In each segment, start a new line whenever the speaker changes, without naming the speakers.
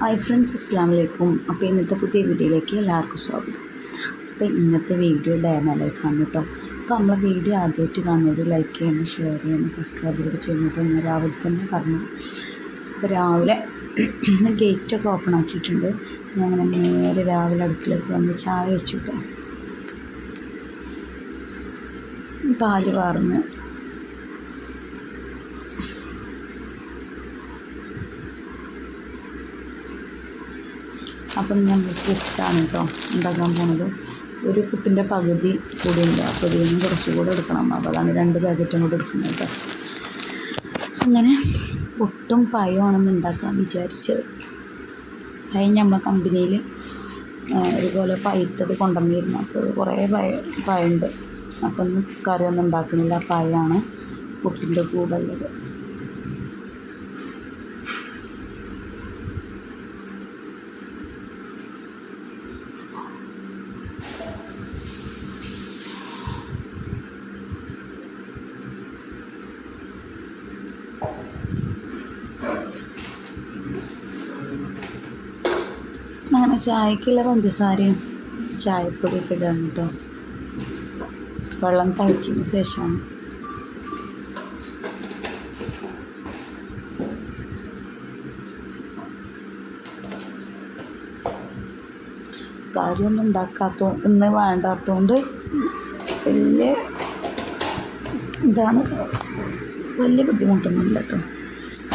Hi friends അസ്സാം വലൈക്കും അപ്പോൾ ഇന്നത്തെ പുതിയ വീഡിയോയിലേക്ക് എല്ലാവർക്കും സ്വാഗതം. അപ്പോൾ ഇന്നത്തെ വീഡിയോ ഡയമ ലൈഫാണ് കേട്ടോ അപ്പോൾ നമ്മളെ വീഡിയോ ആദ്യമായിട്ട് കാണുന്നത് ലൈക്ക് ചെയ്യണം ഷെയർ ചെയ്യണം സബ്സ്ക്രൈബ് ചെയ്ത് ചെയ്യുന്നുണ്ട് ഞാൻ രാവിലെ തന്നെ പറഞ്ഞു. അപ്പോൾ രാവിലെ ഗേറ്റൊക്കെ ഓപ്പൺ ആക്കിയിട്ടുണ്ട്. ഞാൻ അങ്ങനെ നേരെ രാവിലെ അടുക്കളയ്ക്ക് വന്ന് ചായ വെച്ചു കേട്ടോ പാൽ പാർന്ന് അപ്പം നമ്മൾ ഇഷ്ടമാണ് കേട്ടോ ഉണ്ടാക്കാൻ പോണത്. ഒരു കുത്തിന്റെ പകുതി കൂടി ഉണ്ട്. അപ്പോൾ ഇതിൽ നിന്ന് കുറച്ചുകൂടെ എടുക്കണം. അപ്പോൾ അതാണ് രണ്ട് പാക്കറ്റും കൂടെ എടുക്കുന്നത് കേട്ടോ അങ്ങനെ ഒട്ടും പഴമാണെന്ന് ഉണ്ടാക്കാൻ വിചാരിച്ചത്. പഴം നമ്മളെ കമ്പനിയിൽ ഇതുപോലെ പഴുത്തത് കൊണ്ടുവന്നിരുന്നു. അപ്പോൾ കുറേ പഴ പഴമുണ്ട്. അപ്പം കറിയൊന്നും ഉണ്ടാക്കുന്നില്ല. പഴമാണ് പുട്ടിന്റെ കൂടെ ഉള്ളത് അങ്ങനെ ചായക്കുള്ള പഞ്ചസാരയും ചായപ്പൊടിയൊക്കെ ഇടാണ് കേട്ടോ. വെള്ളം തളിച്ചതിന് ശേഷമാണ് കാര്യമൊന്നും ഉണ്ടാക്കാത്ത ഇന്ന് വേണ്ടാത്തതുകൊണ്ട് വലിയ ഇതാണ് വലിയ ബുദ്ധിമുട്ടൊന്നുമില്ല കേട്ടോ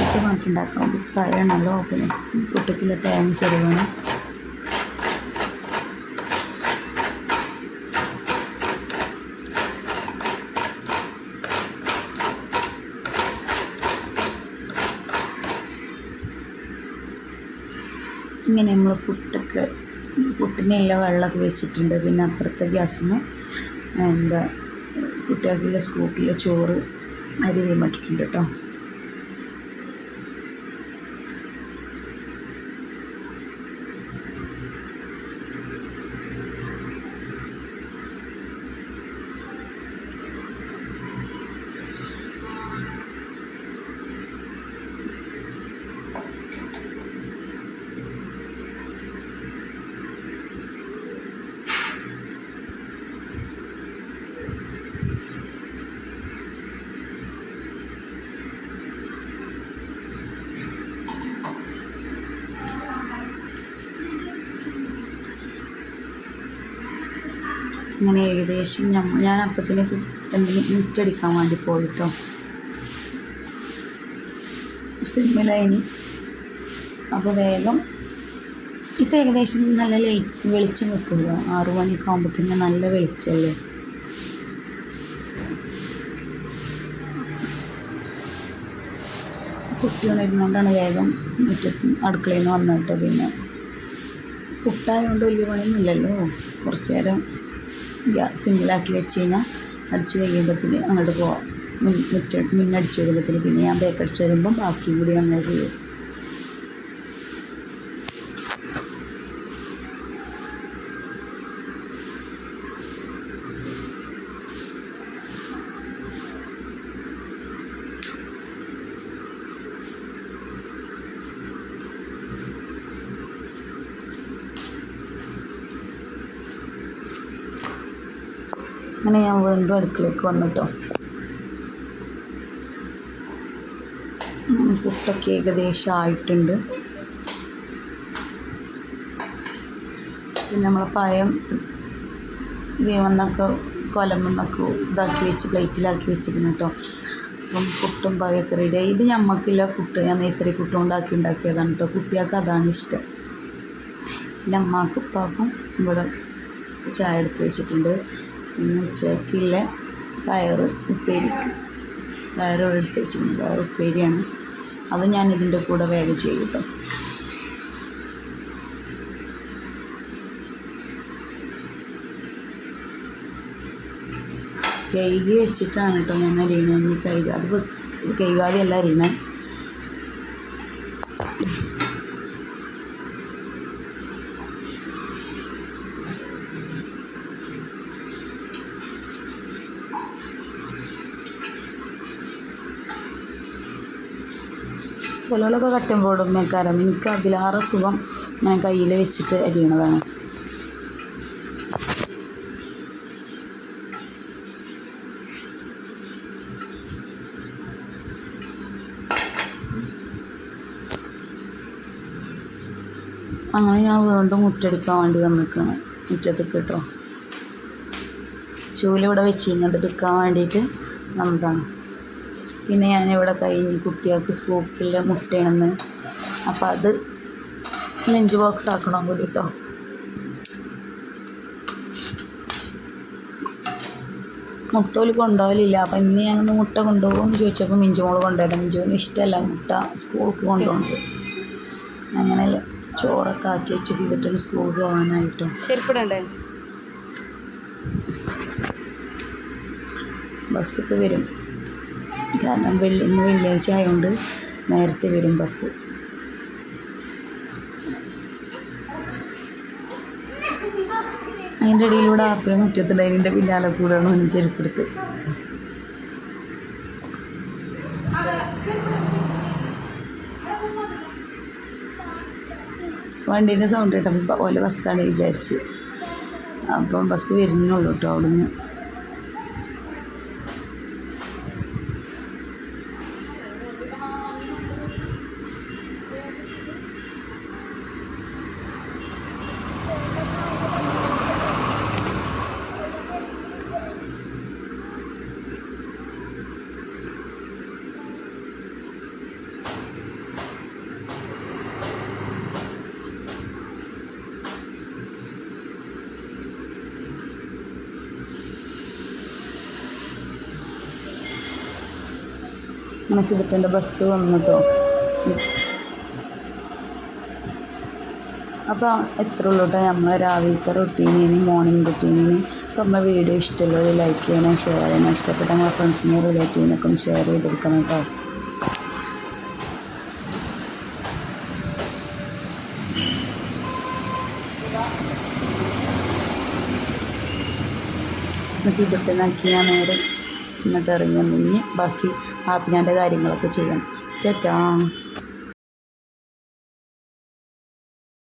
ഇത് മാത്രം ഉണ്ടാക്കാൻ പയറാണല്ലോ പിന്നെ പുട്ടക്കിലെ തേങ്ങ ചെറുവാണ് ഇങ്ങനെ നമ്മൾ പുട്ടൊക്കെ പുട്ടിനുള്ള വെള്ളമൊക്കെ വെച്ചിട്ടുണ്ട്. പിന്നെ അപ്പുറത്തെ ഗ്യാസിന് എന്താ കുട്ടികൾക്കുള്ള സ്കൂട്ടിലെ ചോറ് അരി തീമട്ടിട്ടുണ്ട് കേട്ടോ. അങ്ങനെ ഏകദേശം ഞമ്മ ഞാൻ അപ്പത്തിന് മുറ്റടിക്കാൻ വേണ്ടി പോയിട്ടോ. സിമ്മിലൈനി അപ്പോൾ വേഗം ഇപ്പം ഏകദേശം നല്ല ലൈറ്റ് വെളിച്ചം വെക്കുമല്ലോ ആറു മണിയൊക്കെ ആകുമ്പോഴത്തേന് നല്ല വെളിച്ചമല്ലേ കുട്ടി ഉണരുന്നതുകൊണ്ടാണ് വേഗം മുറ്റത്ത് അടുക്കളയിൽ നിന്ന് വന്നിട്ട് പിന്നെ. പുട്ടായതുകൊണ്ട് വലിയ പണിയൊന്നുമില്ലല്ലോ. കുറച്ച് നേരം സിമ്പിളാക്കി വെച്ച് കഴിഞ്ഞാൽ അടിച്ച് കഴിയുമ്പോഴത്തേന് അങ്ങോട്ട് പോവാം. മുറ്റ മുന്നടിച്ച് വരുമ്പോഴത്തേന് പിന്നെ ഞാൻ ബേക്കടിച്ച് വരുമ്പം ബാക്കിയും കൂടി അങ്ങനെ ചെയ്യും. അങ്ങനെ ഞാൻ വീണ്ടും അടുക്കളയ്ക്ക് വന്നിട്ടോ. പുട്ടൊക്കെ ഏകദേശം ആയിട്ടുണ്ട് പിന്നെ നമ്മളെ പഴം ദൈവന്നൊക്കെ കൊലമെന്നൊക്കെ ഇതാക്കി വെച്ച് പ്ലേറ്റിലാക്കി വെച്ചിരുന്നു കേട്ടോ. അപ്പം പുട്ടും പഴമൊക്കെ റെഡിയായി ഇത് ഞമ്മക്കില്ല പുട്ട്. ഞാൻ നേഴ്സറി പുട്ടും ഉണ്ടാക്കി ഉണ്ടാക്കിയതാണ് കേട്ടോ. കുട്ടികൾക്ക് അതാണ് ഇഷ്ടം. പിന്നെ അമ്മാക്കും ഉപ്പാക്കും ഇവിടെ ചായ എടുത്ത് വെച്ചിട്ടുണ്ട്. പിന്നെ ഉച്ചയ്ക്കുള്ള പയറ് ഉപ്പേരി പയറോടെ എടുത്ത് വെച്ചിട്ടുണ്ട്. പയർ ഉപ്പേരിയാണ്. അത് ഞാൻ ഇതിന്റെ കൂടെ വേഗം ചെയ്യും കേട്ടോ. കൈകി വെച്ചിട്ടാണ് കേട്ടോ ഞാൻ അരിയണത്. കൈകാതെ അത് കൈകാലിയല്ല അരിയണേ. ചിലവരൊക്കെ കട്ടൻ ബോർഡും മേക്കാരം. എനിക്ക് അതിലാറെ സുഖം ഞാൻ കയ്യിൽ വെച്ചിട്ട് അരിയണതാണ്. അങ്ങനെ ഞാൻ വീണ്ടും മുറ്റെടുക്കാൻ വേണ്ടി വന്നിക്കാണ് മുറ്റത്തേക്ക് കേട്ടോ. ചൂലിവിടെ വെച്ച് ഇങ്ങോട്ട് എടുക്കാൻ വേണ്ടിയിട്ട് വന്നതാണ്. പിന്നെ ഞാനിവിടെ കഴിഞ്ഞ് കുട്ടികൾക്ക് സ്കൂപ്പിൽ മുട്ടയാണെന്ന്. അപ്പോൾ അത് ലഞ്ച് ബോക്സ് ആക്കണം കൂടി കേട്ടോ മുട്ട ഒരു കൊണ്ടുപോകലില്ല അപ്പം ഇന്ന് ഞങ്ങൾ മുട്ട കൊണ്ടുപോകും എന്ന് ചോദിച്ചപ്പോൾ മിഞ്ചുമോൾ കൊണ്ടുവരാം മിഞ്ചുവിന് ഇഷ്ടമല്ല മുട്ട സ്കൂൾക്ക് കൊണ്ടുപോകുന്നത്. അങ്ങനെ ചോറൊക്കെ ആക്കി വെച്ച് ചെയ്തിട്ട് സ്കൂളിൽ പോകാനായിട്ടോ.
ചെരുപ്പിടണ്ടേ?
ബസ് ഇപ്പോൾ വരും. കാരണം വെള്ളി ഇന്ന് വെള്ളിയാഴ്ച ആയതുകൊണ്ട് നേരത്തെ വരും ബസ് അതിന്റെ ഇടയിലൂടെ ആപ്പിളും മുറ്റത്തുണ്ട് അതിന്റെ പിന്നാലെ കൂടെയാണ് ഒന്ന് ചെരുപ്പെടുത്ത്. വണ്ടീന്റെ സൗണ്ട് കേട്ടപ്പോൾ ഓല ബസ്സാണ് വിചാരിച്ച്. അപ്പം ബസ് വരുന്നുള്ളൂ കേട്ടോ അവിടുന്ന്. അങ്ങനെ ചിതട്ടന്റെ ബസ് വന്നു കേട്ടോ അപ്പോൾ എത്ര ഉള്ളൂ കേട്ടോ നമ്മളെ രാവിലത്തെ റൊട്ടീനിന് മോർണിംഗ് റൊട്ടീനിന് അപ്പോൾ നമ്മളെ വീഡിയോ ഇഷ്ടമുള്ളവർ ലൈക്ക് ചെയ്യണം ഷെയർ ചെയ്യണം. ഇഷ്ടപ്പെട്ട നമ്മളെ ഫ്രണ്ട്സിനെ റിലേറ്റീവിനൊക്കെ ഷെയർ ചെയ്ത് കൊടുക്കണം കേട്ടോ ചിതട്ടനാക്കി ഞാൻ നേരെ എന്നിട്ട് ഇറങ്ങി നിന്ന് ബാക്കി ആപ്പിനാന്റെ കാര്യങ്ങളൊക്കെ ചെയ്യാം. ചേട്ടാ